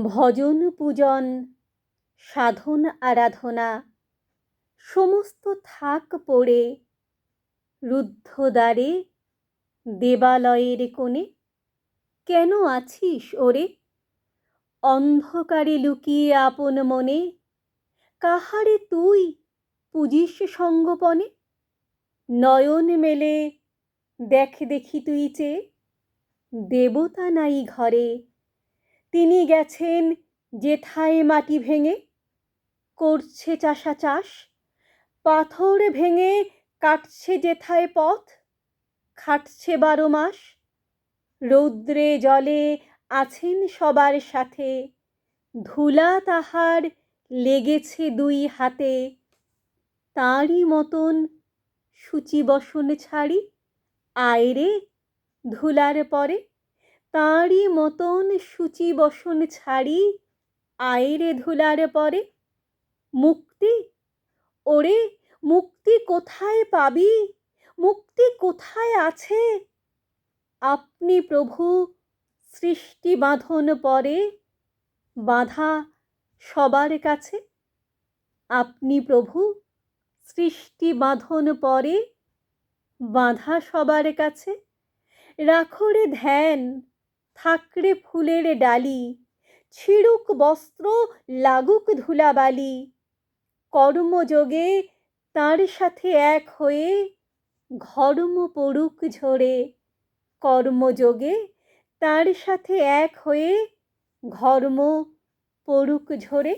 ভজন পূজন, সাধন আরাধনা, সমস্ত থাক পড়ে রুদ্ধ দ্বারে দেবালয়ের কোণে, কেন আছিস ওরে? অন্ধকারে লুকিয়ে আপন মনে, কাহারে তুই পুজিস সঙ্গপনে? নয়ন মেলে, দেখ দেখি তুই চেয়ে, দেবতা নাই ঘরে তিনি গেছেন যেথায় মাটি ভেঙে, করছে চাষা চাষ পাথর ভেঙে কাটছে যেথায় পথ, খাটছে বারো মাস, রৌদ্রে জলে আছেন সবার সাথে, ধুলা তাহার লেগেছে দুই হাতে, তাঁরই মতন সূচি বসন ছাড়ি আয় রে ধুলার পরে তাঁরই মতন সূচি বসন ছাড়ি আয় রে ধুলার পরে। মুক্তি? ওরে, মুক্তি কোথায় পাবি? মুক্তি কোথায় আছে? আপনি প্রভু, সৃষ্টি বাঁধন পরে বাঁধা সবার কাছে। আপনি প্রভু, সৃষ্টি বাঁধন পরে বাঁধা সবার কাছে। রাখরে ধ্যান থাকরে ফুলের ডালি, ছিড়ুক বস্ত্র লাগুক ধুলাবালি। কর্মযোগে তার সাথে এক হয়ে ঘর্ম পড়ুক ঝরে। কর্মযোগে তার সাথে এক হয়ে ঘর্ম পড়ুক ঝরে।